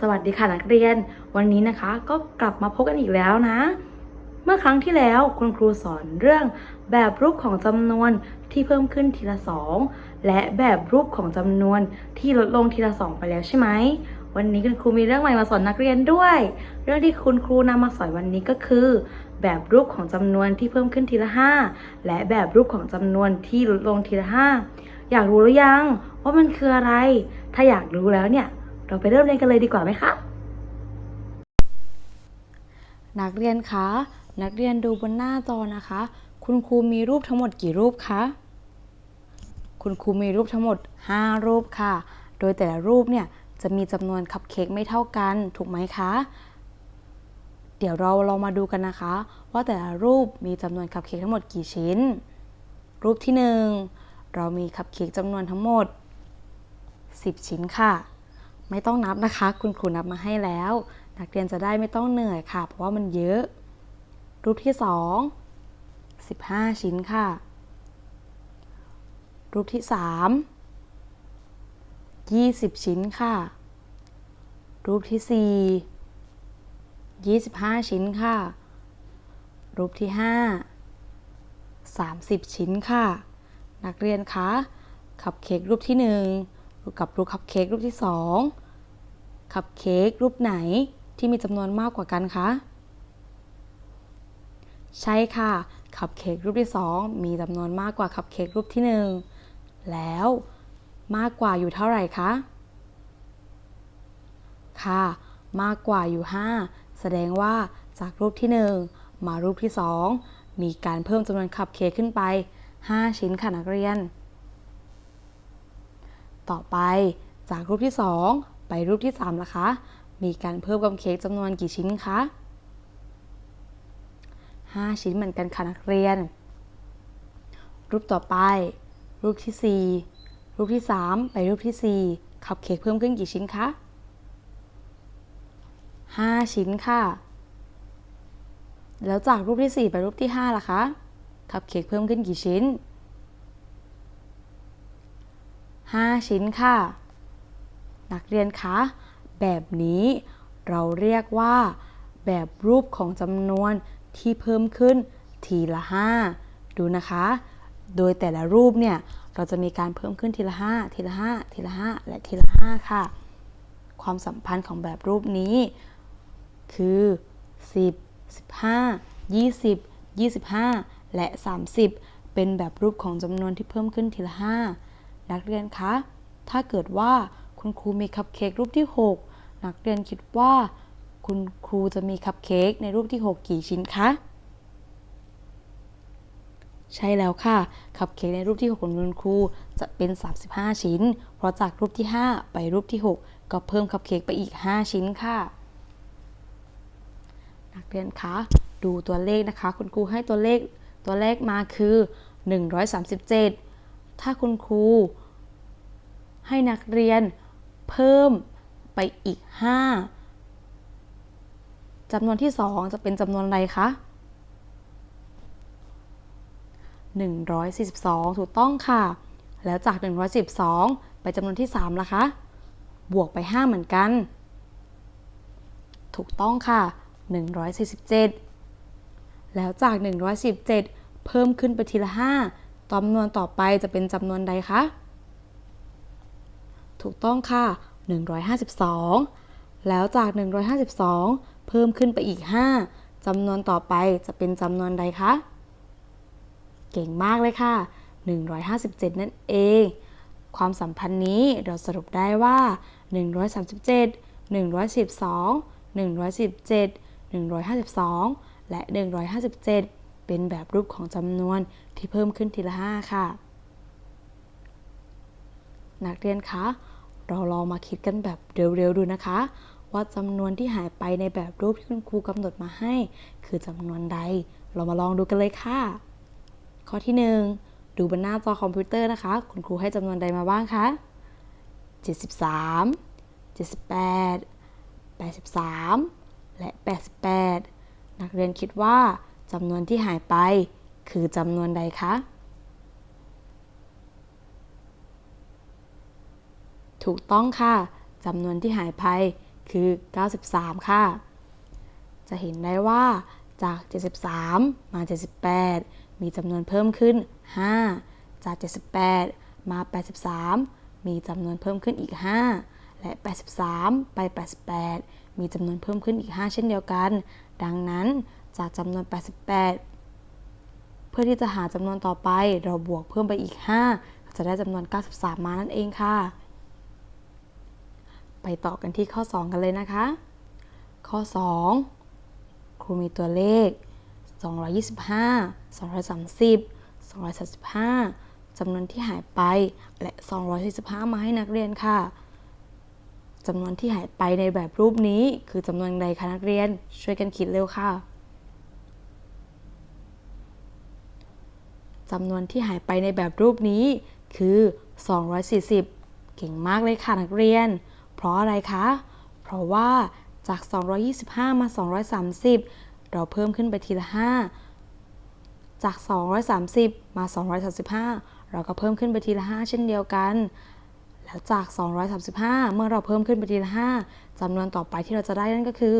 สวัสดีค่ะนักเรียน วันนี้นะคะก็กลับมาพบกันอีกแล้วนะ เมื่อครั้งที่แล้วคุณครูสอนเรื่องแบบรูปของจำนวนที่เพิ่มขึ้นทีละสองและแบบรูปของจำนวนที่ลดลงทีละสองไปแล้วใช่ไหมวันนี้คุณครูมีเรื่องใหม่มาสอนนักเรียนด้วย เรื่องที่คุณครูนำมาสอนวันนี้ก็คือ แบบรูปของจำนวนที่เพิ่มขึ้นทีละห้าและแบบรูปของจำนวนที่ลดลงทีละห้าอยากรู้หรือยังว่ามันคืออะไร ถ้าอยากรู้แล้วเนี่ย เราไปเริ่มเรียนกันเลยดีกว่าไหมคะ นักเรียนคะ นักเรียนดูบนหน้าจอนะคะ คุณครูมีรูปทั้งหมดกี่รูปคะ คุณครูมีรูปทั้งหมด 5 รูปค่ะ โดยแต่ละรูปเนี่ยจะมีจำนวนคัพเค้กไม่เท่ากัน ถูกไหมคะ เดี๋ยวเราลองมาดูกันนะคะ ว่าแต่ละรูปมีจำนวนคัพเค้กทั้งหมดกี่ชิ้น รูปที่ 1 เรามีคัพเค้กจำนวนทั้งหมด 10 ชิ้นค่ะ ไม่ต้องนับนะคะ คุณครูนับมาให้แล้ว นักเรียนจะได้ไม่ต้องเหนื่อยค่ะ เพราะว่ามันเยอะ รูปที่ 2 15 ชิ้นค่ะ รูปที่ 3 20 ชิ้นค่ะ รูปที่ 4 25 ชิ้นค่ะ รูปที่ 5 30 ชิ้นค่ะ นักเรียนคะคัพเค้กรูปที่ 1 กับรูปคัพเค้กรูปที่ 2 คัพเค้กรูปไหนที่มีจำนวนมากกว่ากันคะ ใช่ค่ะ คัพเค้กรูปที่ 2 มีจำนวนมากกว่าคัพเค้กรูปที่ 1 แล้วมากกว่าอยู่เท่าไหร่คะ ค่ะ มากกว่าอยู่ 5 แสดงว่าจากรูปที่ 1 มารูปที่ 2 มีการเพิ่มจำนวนคัพเค้กขึ้นไป 5 ชิ้นค่ะนักเรียน ต่อไปจากรูปที่ 2 ไปรูปที่3ล่ะคะ มีการเพิ่มคัพเค้กจำนวนกี่ชิ้นคะ 5 ชิ้นเหมือนกันค่ะนักเรียน รูปต่อไป รูปที่ 4 รูปที่ 3 ไปรูปที่ 4 คัพเค้กเพิ่มขึ้นกี่ชิ้นคะ 5 ชิ้นค่ะ แล้วจากรูปที่ 4 ไปรูปที่5ล่ะคะ คัพเค้กเพิ่มขึ้นกี่ชิ้น 5 ชิ้นค่ะ นักเรียนคะ แบบนี้เราเรียกว่า แบบรูปของจำนวนที่เพิ่มขึ้นทีละ 5 ดูนะคะ โดยแต่ละรูปเนี่ย เราจะมีการเพิ่มขึ้นทีละ 5 ทีละ 5 ทีละ 5 และทีละ 5 ค่ะ ความสัมพันธ์ของแบบรูปนี้ คือ 10 15 20 25 และ 30 เป็นแบบรูปของจำนวนที่เพิ่มขึ้นทีละ 5 นักเรียนคะ ถ้าเกิดว่า คุณครูมีคัพเค้กรูปที่ 6 นักเรียนคิดว่า คุณครูจะมีคัพเค้กในรูปที่ 6 กี่ชิ้นคะ ใช่แล้วค่ะ คัพเค้กในรูปที่ 6 ของคุณครูจะเป็น 35 ชิ้น เพราะจากรูปที่ 5 ไปรูปที่ 6 ก็เพิ่มคัพเค้กไปอีก 5 ชิ้นค่ะ นักเรียนคะดูตัวเลขนะคะ คุณครูให้ตัวเลขตัวเลขมาคือ 137 ถ้าคุณครูให้นักเรียน เพิ่มไปอีก 5จำนวนที่ 2 จะเป็นจำนวนอะไรคะ 142 ถูกต้องค่ะ แล้วจาก 112 ไปจำนวนที่3ล่ะคะ บวกไป 5 เหมือนกัน ถูกต้องค่ะ 147 แล้วจาก 117 เพิ่มขึ้นไปทีละ 5จำนวนต่อไปจะเป็นจำนวนใดคะ ถูกต้องค่ะ 152 แล้วจาก 152 เพิ่มขึ้นไปอีก 5จำนวนต่อไปจะเป็นจำนวนใดคะ เก่งมากเลยค่ะ 157 นั่นเอง ความสัมพันธ์นี้เราสรุปได้ว่า 137 112 117 152 และ 157 เป็นแบบรูปของจำนวนที่เพิ่มขึ้นทีละ 5 ค่ะ นักเรียนคะ เราลองมาคิดกันแบบเร็วๆดูนะคะ ว่าจำนวนที่หายไปในแบบรูปที่คุณครูกำหนดมาให้ คือจำนวนใด เรามาลองดูกันเลยค่ะ ข้อที่ 1 ดูบนหน้าจอคอมพิวเตอร์นะคะ คุณครูให้จำนวนใดมาบ้างคะ73 78 83 และ 88 นักเรียนคิดว่าจำนวนที่หายไป คือจำนวนใดคะ ถูกต้องค่ะจำนวนที่หายไปคือ 93 ค่ะ จะเห็นได้ว่าจาก 73 มา 78 มีจำนวนเพิ่มขึ้น 5 จาก 78 มา 83 มีจำนวนเพิ่มขึ้นอีก 5 และ 83 ไป 88 มีจำนวนเพิ่มขึ้นอีก 5 เช่นเดียวกัน ดังนั้นจากจำนวน 88 เพื่อที่จะหาจำนวนต่อไป เราบวกเพิ่มไปอีก 5 จะได้จำนวน 93 มานั่นเองค่ะ ไปต่อกันที่ข้อ 2 กันเลยนะคะ ข้อ 2 ครูมีตัวเลข 225 230 235จำนวนที่หายไปและ 245 มาให้นักเรียนค่ะจำนวนที่หายไปในแบบรูปนี้คือจำนวนใดคะนักเรียนช่วยกันคิดเร็วค่ะจำนวนที่หายไปในแบบรูปนี้คือ 240 เก่งมากเลยค่ะนักเรียน เพราะอะไรคะ เพราะว่าจาก 225 มา 230 เราเพิ่มขึ้นไปทีละ 5 จาก 230 มา 235 เราก็เพิ่มขึ้นไปทีละ 5 เช่นเดียวกัน แล้วจาก 235 เมื่อเราเพิ่มขึ้นไปทีละ 5จำนวนต่อไปที่เราจะได้นั่นก็คือ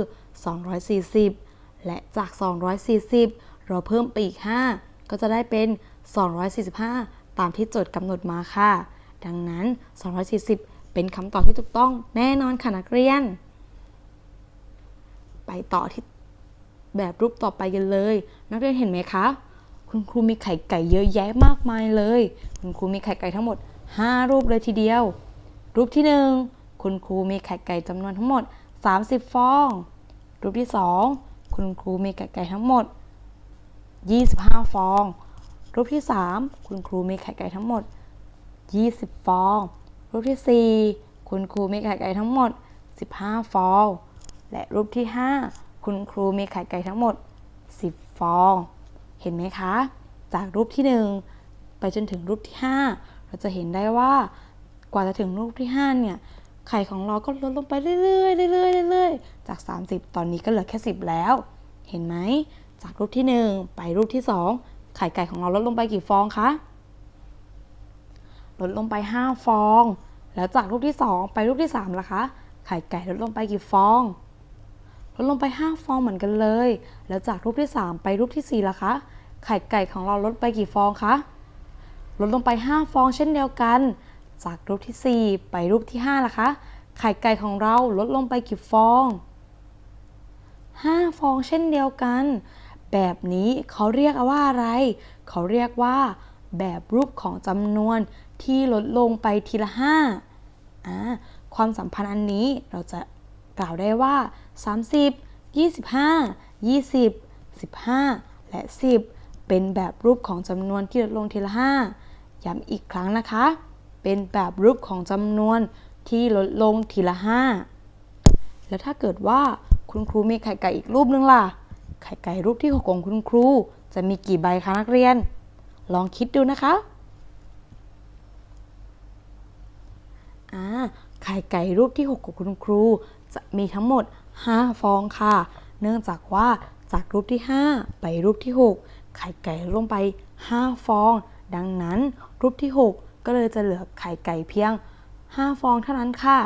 240 และจาก 240 เราเพิ่มไปอีก 5 ก็จะได้เป็น 245 ตามที่โจทย์กำหนดมาค่ะ ดังนั้น 240 เป็นคำตอบที่ถูกต้องแน่นอนค่ะนักเรียน ไปต่อที่แบบรูปต่อไปกันเลย นักเรียนเห็นไหมคะ คุณครูมีไข่ไก่เยอะแยะมากมายเลย คุณครูมีไข่ไก่ทั้งหมด 5 รูปเลยทีเดียว รูปที่ 1 คุณครูมีไข่ไก่จำนวนทั้งหมด 30 ฟอง รูปที่ 2 คุณครูมีไข่ไก่ทั้งหมด 25 ฟอง รูปที่ 3 คุณครูมีไข่ไก่ทั้งหมด 20 ฟอง รูปที่ 4 คุณครูมีไข่ไก่ทั้งหมด 15 ฟอง และรูปที่ 5 คุณครูมีไข่ไก่ทั้งหมด 10 ฟอง เห็นไหมคะ จากรูปที่ 1 ไปจนถึงรูปที่ 5 เราจะเห็นได้ว่ากว่าจะถึงรูปที่ 5 เนี่ย ไข่ของเราก็ลดลงไปเรื่อยๆเรื่อยๆเรื่อยๆจาก 30 ตอนนี้ก็เหลือแค่ 10 แล้ว เห็นไหม จากรูปที่ 1 ไปรูปที่ 2 ไข่ไก่ของเราลดลงไปกี่ฟองคะ ลดลงไป 5 ฟอง แล้วจากรูปที่ 2 ไปรูปที่3ล่ะคะ ไข่ไก่ลดลงไปกี่ฟอง ลดลงไป 5 ฟองเหมือนกันเลย แล้วจากรูปที่ 3 ไปรูปที่4ล่ะคะ ไข่ไก่ของเราลดไปกี่ฟองคะ ลดลงไป 5 ฟองเช่นเดียวกัน จากรูปที่ 4 ไปรูปที่5ล่ะคะ ไข่ไก่ของเราลดลงไปกี่ฟอง 5 ฟองเช่นเดียวกัน แบบนี้เขาเรียกว่าอะไร เขาเรียกว่าแบบรูปของจำนวน ที่ลดลงไปทีละ5อ่าความสัมพันธ์อันนี้เราจะกล่าวได้ว่า 30 25 20 15 และ 10 เป็นแบบรูปของจำนวนที่ลดลงทีละ 5 ย้ำอีกครั้งนะคะ เป็นแบบรูปของจำนวนที่ลดลงทีละ 5 แล้วถ้าเกิดว่าคุณครูมีไข่ไก่อีกรูปนึงล่ะ ไข่ไก่รูปที่6ของคุณครู จะมีกี่ใบคะนักเรียน ลองคิดดูนะคะ อ่าไข่ไก่รูปที่ 6 ของคุณครู จะมีทั้งหมด 5 ฟองค่ะ เนื่องจากว่าจากรูปที่ 5 ไปรูปที่ 6 ไข่ไก่ลงไป 5 ฟอง ดังนั้นรูปที่ 6 ก็เลยจะเหลือไข่ไก่เพียง 5 ฟองเท่านั้นค่ะ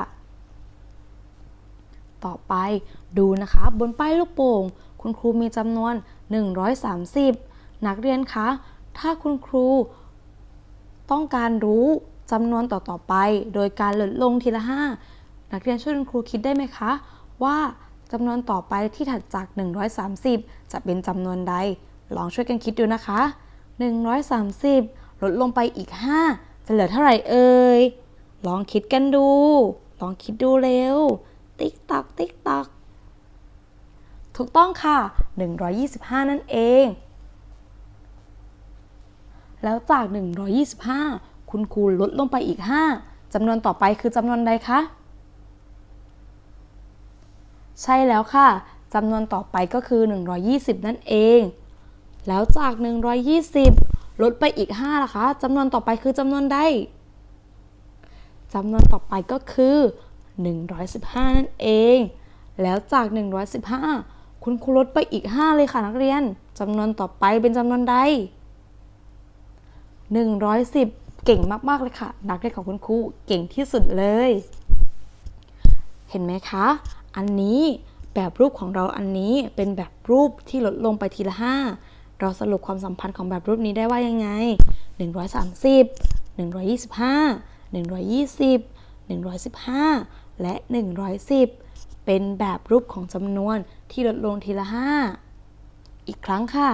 ต่อไปดูนะคะบนป้ายลูกโป่ง คุณครูมีจำนวน 130 นักเรียนคะ ถ้าคุณครูต้องการรู้ จำนวนต่อๆไป โดยการลดลงทีละ 5 นักเรียนช่วยคุณครูคิดได้ไหมคะ ว่าจำนวนต่อไปที่ถัดจาก 130 จะเป็นจำนวนใด ลองช่วยกันคิดดูนะคะ 130 ลดลงไปอีก 5 จะเหลือเท่าไหร่เอ่ย ลองคิดกันดู ลองคิดดูเร็ว ติ๊กตัก ติ๊กตัก ถูกต้องค่ะ 125 นั่นเอง แล้วจาก 125 คุณครูลดลงไปอีก 5จำนวนต่อไปคือจำนวนใดคะ ใช่แล้วค่ะจำนวนต่อไปก็คือ 120 นั่นเอง แล้วจาก 120 ลดไปอีก5ล่ะคะจำนวนต่อไปคือจำนวนใดจำนวนต่อไปก็คือ 115 นั่นเอง แล้วจาก 115 คุณครูลดไปอีก 5 เลยค่ะนักเรียนจำนวนต่อไปเป็นจำนวนใด110 เก่งมากๆเลยค่ะ นักเรียนของคุณครูเก่งที่สุดเลย เห็นไหมคะ อันนี้แบบรูปของเราอันนี้เป็นแบบรูปที่ลดลงไปทีละ 5 เราสรุปความสัมพันธ์ของแบบรูปนี้ได้ว่ายังไง 130 125 120 115 และ 110 เป็นแบบรูปของจำนวนที่ลดลงทีละ 5 อีกครั้งค่ะ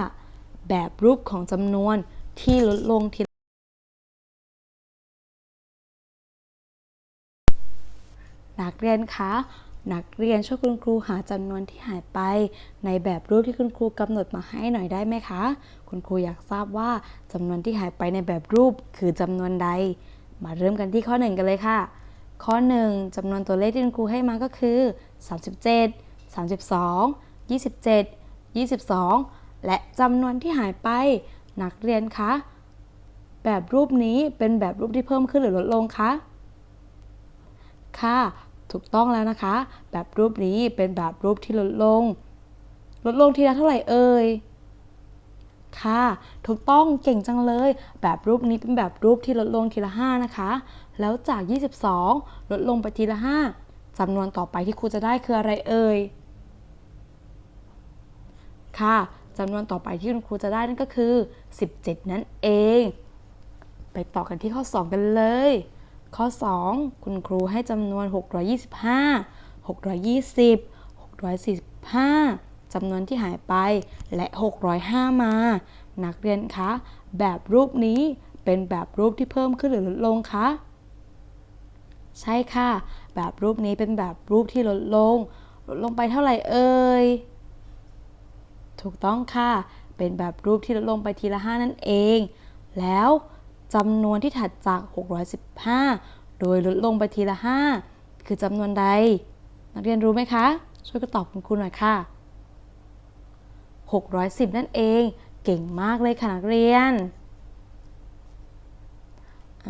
แบบรูปของจำนวนที่ลดลงที นักเรียนคะนักเรียนช่วยคุณครูหาจำนวนที่หายไป ในแบบรูปที่คุณครูกำหนดมาให้หน่อยได้ไหมคะ คุณครูอยากทราบว่าจำนวนที่หายไปในแบบรูปคือจำนวนใด มาเริ่มกันที่ข้อ 1 กันเลยค่ะ ข้อ 1จำนวนตัวเลขที่คุณครูให้มาก็คือ 37 32 27 22 และจำนวนที่หายไป นักเรียนคะ แบบรูปนี้เป็นแบบรูปที่เพิ่มขึ้นหรือลดลงคะค่ะ ถูกต้องแล้วนะคะ แบบรูปนี้เป็นแบบรูปที่ลดลง ลดลงทีละเท่าไหร่เอ่ยค่ะ ถูกต้องเก่งจังเลย แบบรูปนี้เป็นแบบรูปที่ลดลงทีละ 5 นะคะ แล้วจาก 22 ลดลงไปทีละ 5จำนวนต่อไปที่ครูจะได้คืออะไรเอ่ย ค่ะจำนวนต่อไปที่คุณครูจะได้นั่นก็คือ 17 นั่นเอง ไปต่อกันที่ข้อ 2 กันเลย ข้อ 2 คุณครูให้จำนวน 625 620 645จำนวนที่หายไปและ 605 มา นักเรียนคะ แบบรูปนี้เป็นแบบรูปที่เพิ่มขึ้นหรือลดลงคะใช่ค่ะ แบบรูปนี้เป็นแบบรูปที่ลดลง ลดลงไปเท่าไหร่เอ่ย ถูกต้องค่ะ เป็นแบบรูปที่ลดลงไปทีละ 5 นั่นเอง แล้ว จำนวนที่ถัดจาก 615 โดยลดลงไปทีละ 5 คือจำนวนใด นักเรียนรู้ไหมคะ ช่วยกันตอบคุณครูหน่อยค่ะ 610 นั่นเอง เก่งมากเลยค่ะนักเรียนอ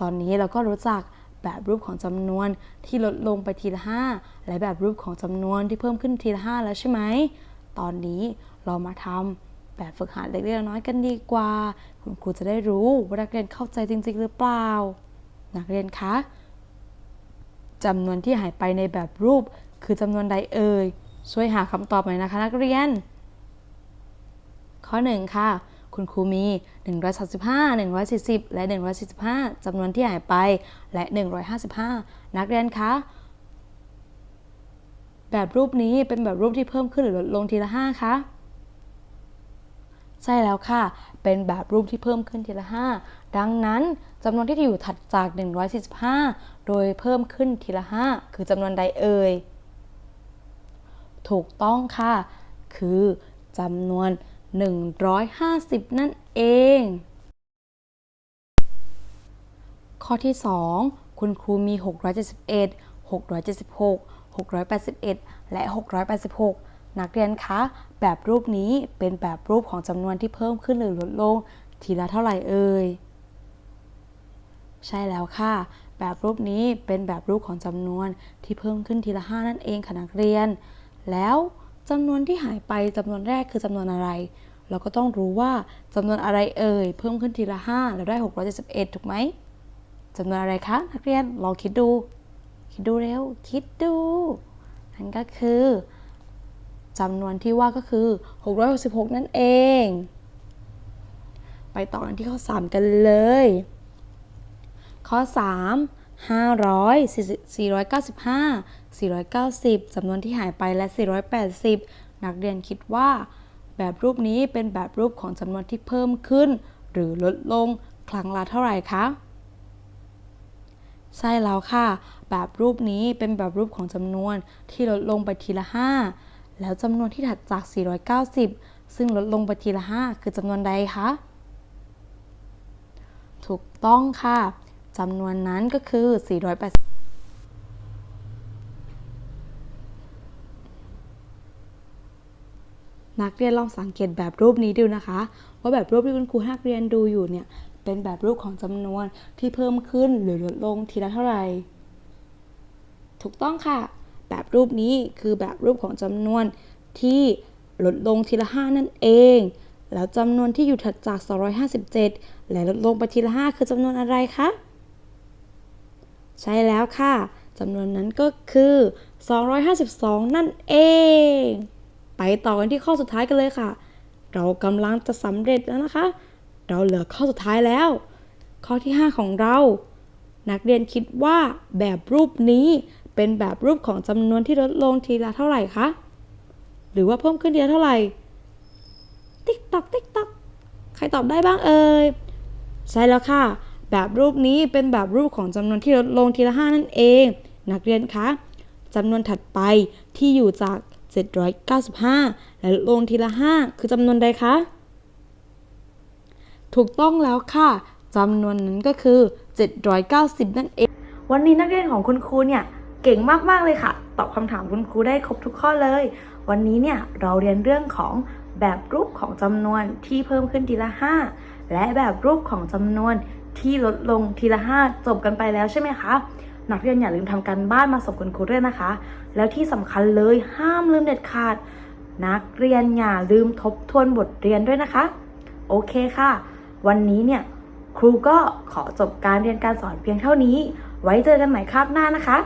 ตอนนี้เราก็รู้จักแบบรูปของจำนวนที่ลดลงไปทีละ 5 และแบบรูปของจำนวนที่เพิ่มขึ้นทีละ 5 แล้วใช่ไหม ตอนนี้เรามาทำ แบบฝึกหัดเล็กๆน้อยกันดีกว่า คุณครูจะได้รู้ว่านักเรียนเข้าใจจริง ๆ หรือเปล่า นักเรียนคะจำนวนที่หายไปในแบบรูป คือจำนวนใดเอ่ยช่วยหาคำตอบหน่อยนะคะ นักเรียน ข้อ 1 ค่ะ คุณครูมี 135 140 และ 145จำนวนที่หายไปและ 155 นักเรียนคะแบบรูปนี้เป็นแบบรูปที่เพิ่มขึ้นหรือลดลงทีละ 5 คะ ใช่แล้วค่ะ เป็นแบบรูปที่เพิ่มขึ้นทีละ 5 ดังนั้นจำนวนที่อยู่ถัดจาก 145 โดยเพิ่มขึ้นทีละ 5 คือจำนวนใดเอ่ย ถูกต้องค่ะ คือจำนวน 150 นั่นเอง ข้อที่ 2 คุณครูมี 671 676 681 และ 686 นักเรียนคะ แบบรูปนี้เป็นแบบรูปของจำนวนที่เพิ่มขึ้นหรือลดลง ทีละเท่าไหร่เอ่ย ใช่แล้วค่ะ แบบรูปนี้เป็นแบบรูปของจำนวนที่เพิ่มขึ้นทีละ5นั่นเองค่ะนักเรียน แล้วจำนวนที่หายไปจำนวนแรกคือจำนวนอะไร เราก็ต้องรู้ว่าจำนวนอะไรเอ่ย เพิ่มขึ้นทีละ5แล้วได้ 671 ถูกไหมจำนวนอะไรคะนักเรียนลองคิดดู คิดดูเร็ว คิดดูนั่นก็คือ จำนวนที่ว่าก็คือ 666 นั่นเอง ไปต่อกันที่ข้อ 3 กันเลย ข้อ 3 500 495 490จำนวนที่หายไปและ 480 นักเรียนคิดว่า แบบรูปนี้เป็นแบบรูปของจำนวนที่เพิ่มขึ้น หรือลดลงครั้งละเท่าไหร่คะใช่แล้วค่ะ แบบรูปนี้เป็นแบบรูปของจำนวนที่ลดลงไปทีละ 5 แล้วจำนวนที่ถัดจาก 490 ซึ่งลดลงไปทีละ 5 คือจำนวนใดคะ ถูกต้องค่ะจำนวนนั้นก็คือ 480นักเรียนลองสังเกตแบบรูปนี้ดูนะคะ ว่าแบบรูปที่คุณครูให้นักเรียนดูอยู่เนี่ยเป็นแบบรูปของจำนวนที่เพิ่มขึ้นหรือลดลงทีละเท่าไหร่ ถูกต้องค่ะ แบบรูปนี้คือแบบรูปของจำนวนที่ลดลงทีละ 5 นั่นเอง แล้วจำนวนที่อยู่ถัดจาก 257 และลดลงไปทีละ 5 คือจำนวนอะไรคะ ใช่แล้วค่ะจำนวนนั้นก็คือ 252 นั่นเอง ไปต่อกันที่ข้อสุดท้ายกันเลยค่ะ เรากำลังจะสำเร็จแล้วนะคะ เราเหลือข้อสุดท้ายแล้ว ข้อที่ 5 ของเรา นักเรียนคิดว่าแบบรูปนี้ เป็นแบบรูปของจำนวนที่ลดลงทีละเท่าไหร่คะ หรือว่าเพิ่มขึ้นทีละเท่าไหร่ ติ๊กตอกติ๊กตอกใครตอบได้บ้างเอ่ย ใช่แล้วค่ะ แบบรูปนี้เป็นแบบรูปของจำนวนที่ลดลงทีละ 5 นั่นเอง นักเรียนคะจำนวนถัดไปที่อยู่จาก 795 และลดลงทีละ 5 คือจำนวนใดคะ ถูกต้องแล้วค่ะจำนวนนั้นก็คือ 790 นั่นเอง วันนี้นักเรียนของคุณครูเนี่ย เก่งมากๆเลยค่ะ ตอบคำถามคุณครูได้ครบทุกข้อเลย วันนี้เนี่ยเราเรียนเรื่องของแบบรูปของจำนวนที่เพิ่มขึ้นทีละ 5 และแบบรูปของจำนวนที่ลดลงทีละ 5 จบกันไปแล้วใช่ไหมคะนักเรียนอย่าลืมทำการบ้านมาส่งคุณครูด้วยนะคะ แล้วที่สำคัญเลยห้ามลืมเด็ดขาด นักเรียนอย่าลืมทบทวนบทเรียนด้วยนะคะ โอเคค่ะ วันนี้เนี่ยครูก็ขอจบการเรียนการสอนเพียงเท่านี้ ไว้เจอกันใหม่คาบหน้านะคะ